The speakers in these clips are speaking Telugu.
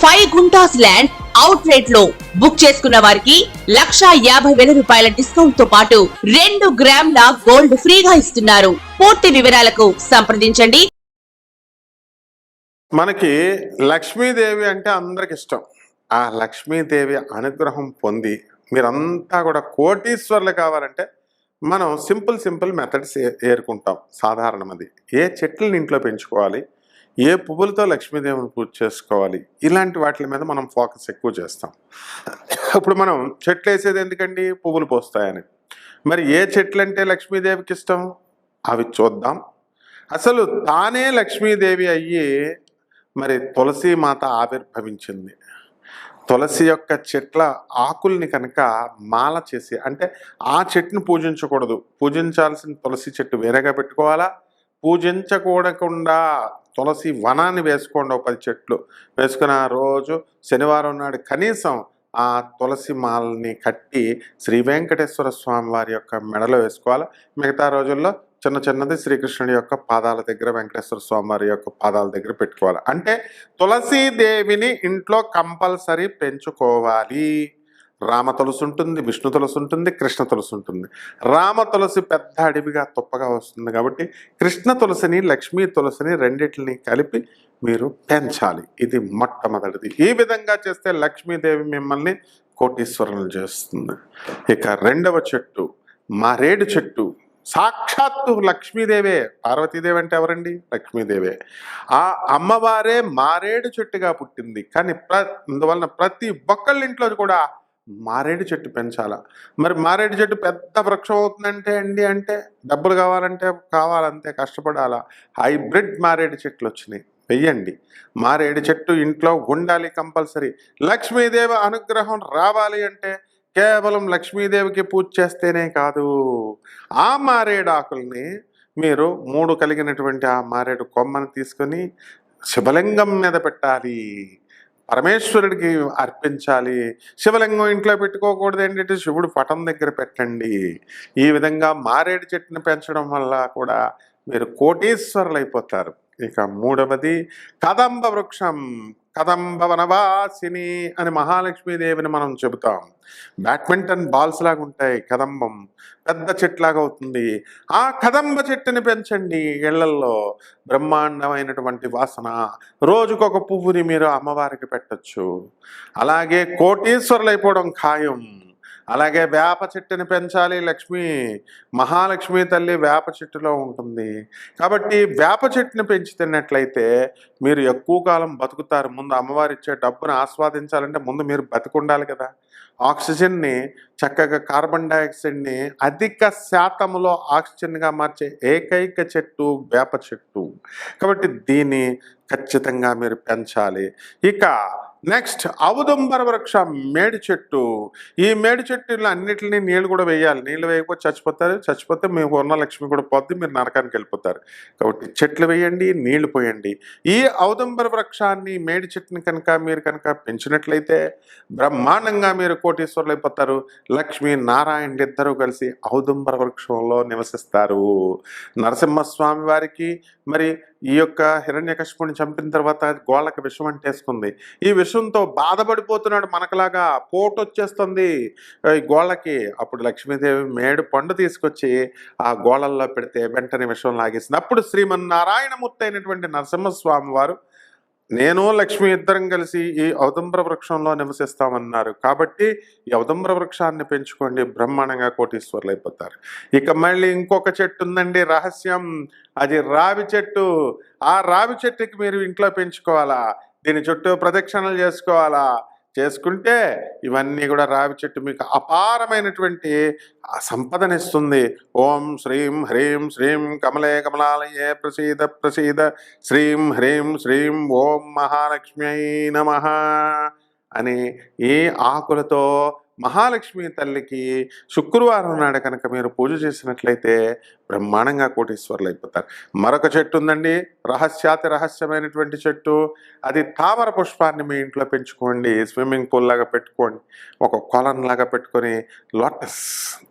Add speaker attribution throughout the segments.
Speaker 1: ఫైవ్ గుంటాస్ ల్యాండ్ అవుట్ రేట్లో బుక్ చేసుకున్న వారికి లక్షా యాభై వేల రూపాయల డిస్కౌంట్తో పాటు రెండు గ్రాముల గోల్డ్ ఫ్రీగా ఇస్తున్నారు. పూర్తి వివరాలకు సంప్రదించండి.
Speaker 2: మనకి లక్ష్మీదేవి అంటే అందరికి ఇష్టం. ఆ లక్ష్మీదేవి అనుగ్రహం పొంది మీరంతా కూడా కోటీశ్వర్లు కావాలంటే మనం సింపుల్ సింపుల్ మెథడ్స్ ఏరుకుంటాం. సాధారణమది ఏ చెట్లను ఇంట్లో పెంచుకోవాలి? ఏ పువ్వులతో లక్ష్మీదేవిని పూజ చేసుకోవాలి? ఇలాంటి వాటి మీద మనం ఫోకస్ ఎక్కువ చేస్తాం. ఇప్పుడు మనం చెట్లు వేసేది ఎందుకండి? పువ్వులు పోస్తాయని. మరి ఏ చెట్లు అంటే లక్ష్మీదేవికి ఇష్టం? అవి చూద్దాం. అసలు తానే లక్ష్మీదేవి అయ్యి మరి తులసి మాత ఆవిర్భవించింది. తులసి యొక్క చెట్ల ఆకుల్ని కనుక మాల చేసి అంటే ఆ చెట్టుని పూజించకూడదు. పూజించాల్సిన తులసి చెట్టు వేరేగా పెట్టుకోవాలా? పూజించకూడకుండా తులసి వనాన్ని వేసుకోండి ఒక పది చెట్లు. వేసుకుని ఆ రోజు శనివారం నాడు కనీసం ఆ తులసి మాలని కట్టి శ్రీ వెంకటేశ్వర స్వామి వారి యొక్క మెడలో వేసుకోవాలి. మిగతా రోజుల్లో చిన్న చిన్నది శ్రీకృష్ణుడి యొక్క పాదాల దగ్గర వెంకటేశ్వర స్వామి వారి యొక్క పాదాల దగ్గర పెట్టుకోవాలి. అంటే తులసీదేవిని ఇంట్లో కంపల్సరీ పెంచుకోవాలి. రామ తులసి ఉంటుంది విష్ణు తులసి ఉంటుంది కృష్ణ తులసి ఉంటుంది. రామ తులసి పెద్ద అడవిగా తుప్పగా వస్తుంది కాబట్టి కృష్ణ తులసిని లక్ష్మీ తులసిని రెండిటిని కలిపి మీరు పెంచాలి. ఇది మొట్టమొదటిది. ఈ విధంగా చేస్తే లక్ష్మీదేవి మిమ్మల్ని కోటీశ్వరులు చేస్తుంది. ఇక రెండవ చెట్టు మారేడు చెట్టు. సాక్షాత్తు లక్ష్మీదేవే. పార్వతీదేవి అంటే ఎవరండి? లక్ష్మీదేవే. ఆ అమ్మవారే మారేడు చెట్టుగా పుట్టింది. కానీ ప్ర అందువలన ప్రతి ఒక్కళ్ళ ఇంట్లో కూడా మారేడు చెట్టు పెంచాల? మరి మారేడు చెట్టు పెద్ద వృక్షం అవుతుందంటే అండి అంటే డబ్బులు కావాలంటే కావాలంతే కష్టపడాలా? హైబ్రిడ్ మారేడు చెట్లు వచ్చినాయి. వెయ్యండి. మారేడు చెట్టు ఇంట్లో ఉండాలి కంపల్సరీ. లక్ష్మీదేవి అనుగ్రహం రావాలి అంటే కేవలం లక్ష్మీదేవికి పూజ చేస్తేనే కాదు. ఆ మారేడు ఆకుల్ని మీరు మూడు కలిగినటువంటి ఆ మారేడు కొమ్మను తీసుకొని శివలింగం మీద పెట్టాలి. పరమేశ్వరుడికి అర్పించాలి. శివలింగం ఇంట్లో పెట్టుకోకూడదు ఏంటంటే శివుడు పటం దగ్గర పెట్టండి. ఈ విధంగా మారేడు చెట్టును పెంచడం వల్ల కూడా మీరు కోటీశ్వరులు అయిపోతారు ఇక మూడవది కదంబ వృక్షం. కదంబ వనవాసిని అని మహాలక్ష్మీదేవిని మనం చెబుతాం. బ్యాడ్మింటన్ బాల్స్ లాగా ఉంటాయి కదంబం. పెద్ద చెట్లాగా అవుతుంది. ఆ కదంబ చెట్టుని పెంచండి ఇళ్ళల్లో. బ్రహ్మాండమైనటువంటి వాసన. రోజుకొక పువ్వుని మీరు అమ్మవారికి పెట్టచ్చు. అలాగే కోటీశ్వరులు అయిపోవడం ఖాయం. అలాగే వేప చెట్టుని పెంచాలి లక్ష్మి మహాలక్ష్మి తల్లి వేప చెట్టులో ఉంటుంది. కాబట్టి వేప చెట్టుని పెంచుతున్నట్లయితే మీరు ఎక్కువ కాలం బతుకుతారు. ముందు అమ్మవారు ఇచ్చే డబ్బును ఆస్వాదించాలంటే ముందు మీరు బతికుండాలి కదా. ఆక్సిజన్ని చక్కగా కార్బన్ డైఆక్సైడ్ని అధిక శాతంలో ఆక్సిజన్గా మార్చే ఏకైక చెట్టు వేప చెట్టు. కాబట్టి దీన్ని ఖచ్చితంగా మీరు పెంచాలి. ఇక నెక్స్ట్ ఔదుంబర వృక్షం మేడి చెట్టు. ఈ మేడి చెట్టులో అన్నిటిని నీళ్ళు కూడా వేయాలి. నీళ్ళు వేయకపోతే చచ్చిపోతారు. చచ్చిపోతే మీకు ఉన్న లక్ష్మి కూడా పోద్ది మీరు నరకానికి వెళ్ళిపోతారు. కాబట్టి చెట్లు వేయండి నీళ్ళు పోయండి. ఈ ఔదుంబర వృక్షాన్ని మేడి చెట్టుని కనుక మీరు కనుక పెంచినట్లయితే బ్రహ్మాండంగా మీరు కోటీశ్వరులు అయిపోతారు. లక్ష్మి నారాయణ ఇద్దరు కలిసి ఔదుంబర వృక్షంలో నివసిస్తారు. నరసింహస్వామి వారికి మరి ఈ యొక్క హిరణ్యకశిపుని చంపిన తర్వాత గోళ్ళకి విషం అంటేసుకుంది ఈ విషంతో బాధపడిపోతున్నాడు మనకలాగా. పోటు వచ్చేస్తుంది గోళ్ళకి. అప్పుడు లక్ష్మీదేవి మేడు పండు తీసుకొచ్చి ఆ గోళల్లో పెడితే వెంటనే విషం లాగేసింది. అప్పుడు శ్రీమన్నారాయణమూర్తి అయినటువంటి నరసింహస్వామి వారు నేను లక్ష్మి ఇద్దరం కలిసి ఈ అవదంబ్ర వృక్షంలో నివసిస్తామన్నారు. కాబట్టి ఈ అవదంబ్ర వృక్షాన్ని పెంచుకోండి. బ్రహ్మాండంగా కోటీశ్వర్లు అయిపోతారు. ఇక మళ్ళీ ఇంకొక చెట్టు ఉందండి. రహస్యం. అది రావి చెట్టు. ఆ రావి చెట్టుకి మీరు ఇంట్లో పెంచుకోవాలా? దీని చుట్టూ ప్రదక్షిణలు చేసుకోవాలా? చేసుకుంటే ఇవన్నీ కూడా రావి చెట్టు మీకు అపారమైనటువంటి సంపదనిస్తుంది. ఓం శ్రీం హ్రీం శ్రీం కమలే కమలాలయే ప్రసీద ప్రసీద. శ్రీం హ్రీం శ్రీం ఓం మహాలక్ష్మ్యై నమ అని ఈ ఆకులతో మహాలక్ష్మి తల్లికి శుక్రవారం నాడు కనుక మీరు పూజ చేసినట్లయితే బ్రహ్మాండంగా కోటీశ్వర్లు అయిపోతారు. మరొక చెట్టు ఉందండి. రహస్యాతి రహస్యమైనటువంటి చెట్టు. అది తామర పుష్పాన్ని మీ ఇంట్లో పెంచుకోండి. స్విమ్మింగ్ పూల్ లాగా పెట్టుకోండి. ఒక కొలం లాగా పెట్టుకొని లోటస్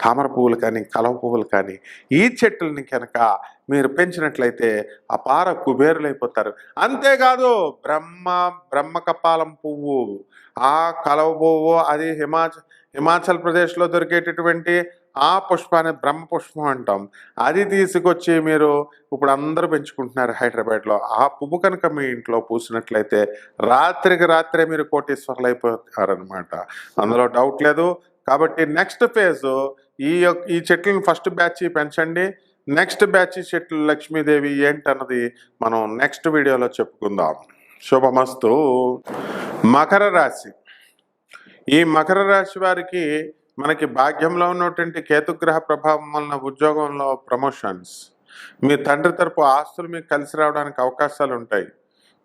Speaker 2: తామర పువ్వులు కానీ కలవ పువ్వులు కానీ ఈ చెట్టుల్ని కనుక మీరు పెంచినట్లయితే అపార కుబేరులైపోతారు. అంతేకాదు బ్రహ్మ బ్రహ్మకపాలం పువ్వు ఆ కలవ పువ్వు అది హిమాచల్ హిమాచల్ ప్రదేశ్లో దొరికేటటువంటి ఆ పుష్పాన్ని బ్రహ్మ పుష్పం అంటాం. అది తీసుకొచ్చి మీరు ఇప్పుడు అందరూ పెంచుకుంటున్నారు హైదరాబాద్లో. ఆ పువ్వు కనుక మీ ఇంట్లో పూసినట్లయితే రాత్రికి రాత్రే మీరు కోటీశ్వర్లు అయిపోతారనమాట అందులో డౌట్ లేదు. కాబట్టి నెక్స్ట్ ఫేజ్ ఈ యొక్క ఈ చెట్లను ఫస్ట్ బ్యాచ్ పెంచండి. నెక్స్ట్ బ్యాచ్ చెట్లు లక్ష్మీదేవి ఏంటన్నది మనం నెక్స్ట్ వీడియోలో చెప్పుకుందాం. శుభమస్తు. మకర రాశి. ఈ మకర రాశి వారికి మనకి భాగ్యంలో ఉన్నటువంటి కేతుగ్రహ ప్రభావం వలన ఉద్యోగంలో ప్రమోషన్స్. మీ తండ్రి తరపు ఆస్తులు మీకు కలిసి రావడానికి అవకాశాలు ఉంటాయి.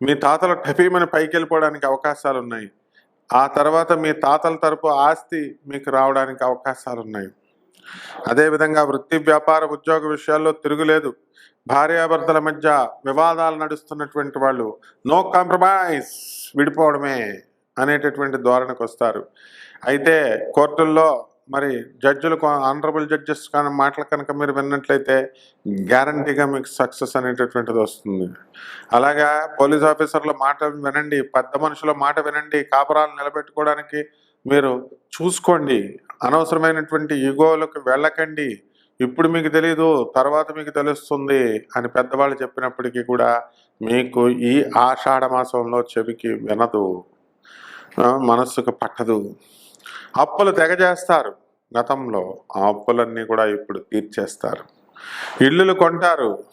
Speaker 2: మీ తాతల టపీమని పైకి వెళ్ళిపోవడానికి అవకాశాలు ఉన్నాయి. ఆ తర్వాత మీ తాతల తరపు ఆస్తి మీకు రావడానికి అవకాశాలు ఉన్నాయి. అదేవిధంగా వృత్తి వ్యాపార ఉద్యోగ విషయాల్లో తిరుగులేదు. భార్యాభర్తల మధ్య వివాదాలు నడుస్తున్నటువంటి వాళ్ళు నో కాంప్రమైజ్ విడిపోవడమే అనేటటువంటి ధోరణికి వస్తారు అయితే కోర్టుల్లో మరి జడ్జిలు ఆనరబుల్ జడ్జెస్ కానీ మాటలు కనుక మీరు విన్నట్లయితే గ్యారంటీగా మీకు సక్సెస్ అనేటటువంటిది వస్తుంది. అలాగా పోలీస్ ఆఫీసర్ల మాట వినండి పెద్ద మనుషుల మాట వినండి కాపురాలు నిలబెట్టుకోవడానికి మీరు చూసుకోండి. అనవసరమైనటువంటి ఈగోలకు వెళ్ళకండి. ఇప్పుడు మీకు తెలియదు తర్వాత మీకు తెలుస్తుంది అని పెద్దవాళ్ళు చెప్పినప్పటికీ కూడా మీకు ఈ ఆషాఢ మాసంలో చెవికి వినదు. మనస్సుకు పట్టదు. అప్పులు తెగజేస్తారు. గతంలో ఆ అప్పులన్నీ కూడా ఇప్పుడు తీర్చేస్తారు. ఇల్లులు కొంటారు.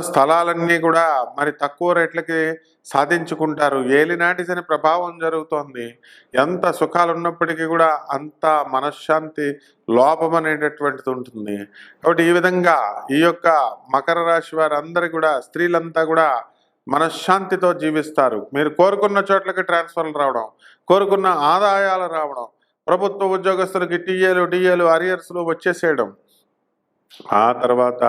Speaker 2: స్థలాలన్నీ కూడా మరి తక్కువ రేట్లకి సాధించుకుంటారు. ఏలినాటి ప్రభావం జరుగుతోంది. ఎంత సుఖాలు ఉన్నప్పటికీ కూడా అంత మనశ్శాంతి లోపం అనేటటువంటిది ఉంటుంది. కాబట్టి ఈ విధంగా ఈ యొక్క మకర రాశి వారందరూ కూడా స్త్రీలంతా కూడా మనశ్శాంతితో జీవిస్తారు. మీరు కోరుకున్న చోట్లకి ట్రాన్స్ఫర్లు రావడం కోరుకున్న ఆదాయాలు రావడం ప్రభుత్వ ఉద్యోగస్తులకి టీఏలు డిఏలు అరియర్స్లు వచ్చేసేయడం. ఆ తర్వాత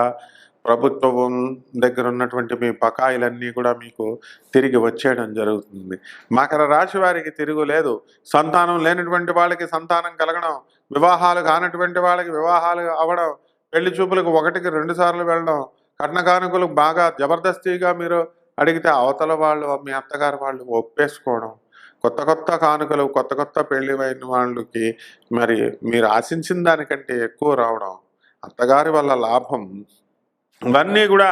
Speaker 2: ప్రభుత్వం దగ్గర ఉన్నటువంటి మీ బకాయిలన్నీ కూడా మీకు తిరిగి వచ్చేయడం జరుగుతుంది. మకర రాశి వారికి తిరుగులేదు సంతానం లేనటువంటి వాళ్ళకి సంతానం కలగడం వివాహాలు కానటువంటి వాళ్ళకి వివాహాలు అవ్వడం పెళ్ళి చూపులకు ఒకటికి రెండు సార్లు వెళ్ళడం కట్న కానుకలు బాగా జబర్దస్తిగా మీరు అడిగితే అవతల వాళ్ళు మీ అత్తగారు వాళ్ళు ఒప్పేసుకోవడం కొత్త కొత్త కానుకలు కొత్త కొత్త పెళ్ళి అయిన వాళ్ళకి మరి మీరు ఆశించిన దానికంటే ఎక్కువ రావడం అత్తగారి వల్ల లాభం ఇవన్నీ కూడా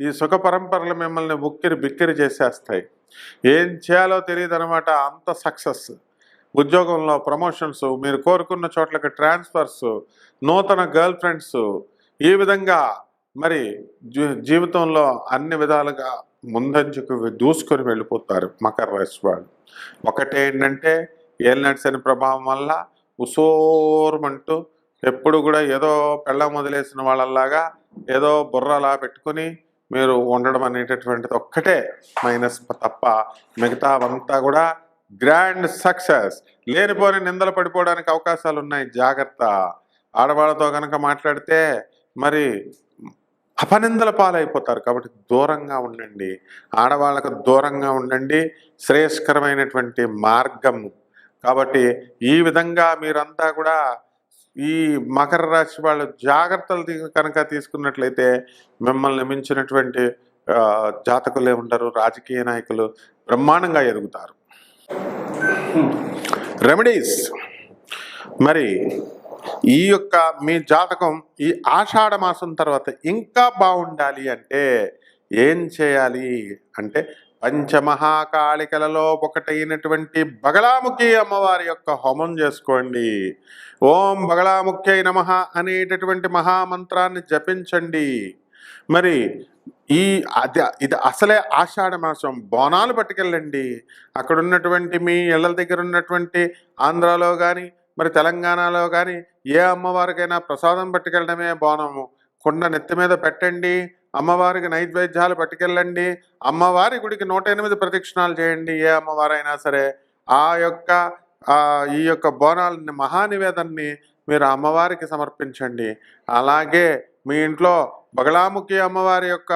Speaker 2: ఈ సుఖ పరంపరలు మిమ్మల్ని ఉక్కిరి బిక్కిరి చేసేస్తాయి. ఏం చేయాలో తెలియదు అనమాట అంత సక్సెస్. ఉద్యోగంలో ప్రమోషన్స్ మీరు కోరుకున్న చోట్లకి ట్రాన్స్ఫర్స్ నూతన గర్ల్ ఫ్రెండ్స్ ఈ విధంగా మరి జీ- జీవితంలో అన్ని విధాలుగా ముందంజకు దూసుకొని వెళ్ళిపోతారు మకర రాశి వాళ్ళు. ఒకటే ఏంటంటే ఏలినట్స్ అని ప్రభావం వల్ల ఉసోరమంటూ ఎప్పుడు కూడా ఏదో పెళ్ళం మొదలేసిన వాళ్ళలాగా ఏదో బుర్రలా పెట్టుకుని మీరు ఉండడం అనేటటువంటిది ఒక్కటే మైనస్ తప్ప మిగతా అంతా కూడా గ్రాండ్ సక్సెస్. లేనిపోని నిందలు పడిపోవడానికి అవకాశాలు ఉన్నాయి జాగ్రత్త. ఆడవాళ్ళతో కనుక మాట్లాడితే మరి అపనిందల పాలైపోతారు కాబట్టి దూరంగా ఉండండి. ఆడవాళ్ళకు దూరంగా ఉండండి. శ్రేయస్కరమైనటువంటి మార్గం కాబట్టి ఈ విధంగా మీరంతా కూడా ఈ మకర రాశి వాళ్ళు జాగ్రత్తలు కనుక తీసుకున్నట్లయితే మిమ్మల్ని మించినటువంటి జాతకులే ఉండరు రాజకీయ నాయకులు బ్రహ్మాండంగా ఎదుగుతారు. రెమెడీస్ మరి ఈ యొక్క మీ జాతకం ఈ ఆషాఢ మాసం తర్వాత ఇంకా బాగుండాలి అంటే ఏం చేయాలి? అంటే పంచమహాకాళికలలో ఒకటైనటువంటి బగళాముఖి అమ్మవారి యొక్క హోమం చేసుకోండి. ఓం బగళాముఖ్యై నమ అనేటటువంటి మహామంత్రాన్ని జపించండి. మరి ఈ అది ఇది అసలే ఆషాఢ మాసం. బోనాలు పట్టుకెళ్ళండి. అక్కడ ఉన్నటువంటి మీ ఇళ్ళ దగ్గర ఉన్నటువంటి ఆంధ్రాలో కానీ మరి తెలంగాణలో కానీ ఏ అమ్మవారికైనా ప్రసాదం పట్టుకెళ్ళడమే బోనము కుండ నెత్తి మీద పెట్టండి అమ్మవారికి నైవేద్యాలు పట్టుకెళ్ళండి అమ్మవారి గుడికి నూట ఎనిమిది ప్రదక్షిణాలు చేయండి ఏ అమ్మవారైనా సరే. ఆ యొక్క ఈ యొక్క బోనాలని మహానివేదన్ని మీరు అమ్మవారికి సమర్పించండి. అలాగే మీ ఇంట్లో బగళాముఖి అమ్మవారి యొక్క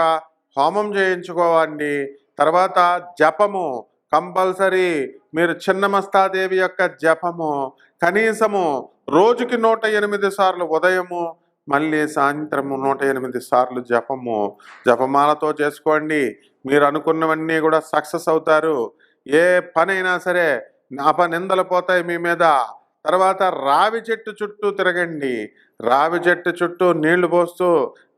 Speaker 2: హోమం చేయించుకోవండి తర్వాత జపము. కంపల్సరీ మీరు చిన్నమస్తాదేవి యొక్క జపము కనీసము రోజుకి నూట ఎనిమిది సార్లు ఉదయము మళ్ళీ సాయంత్రము నూట ఎనిమిది సార్లు జపము. జపమాలతో చేసుకోండి. మీరు అనుకున్నవన్నీ కూడా సక్సెస్ అవుతారు. ఏ పనైనా సరే అపనిందలు పోతాయి మీ మీద. తర్వాత రావి చెట్టు చుట్టూ తిరగండి. రావి చెట్టు చుట్టూ నీళ్ళు పోస్తూ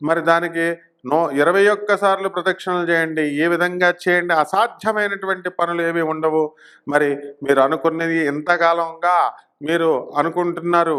Speaker 2: మరి దానికి నో ఇరవై ఒక్క సార్లు ప్రదక్షిణలు చేయండి ఏ విధంగా చేయండి అసాధ్యమైనటువంటి పనులు ఏవి ఉండవు. మరి మీరు అనుకున్నది ఎంతకాలంగా మీరు అనుకుంటున్నారు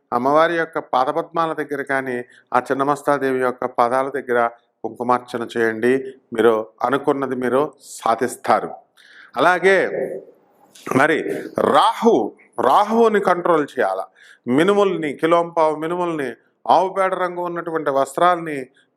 Speaker 2: అమ్మవారి యొక్క పాదపద్మాల దగ్గర కానీ ఆ చిన్నమస్తాదేవి యొక్క పాదాల దగ్గర కుంకుమార్చన చేయండి. మీరు అనుకున్నది మీరు సాధిస్తారు. అలాగే మరి రాహు రాహువుని కంట్రోల్ చేయాల? మినుముల్ని కిలోంపావు మినుముల్ని ఆవు పేడ రంగు ఉన్నటువంటి వస్త్రాల్ని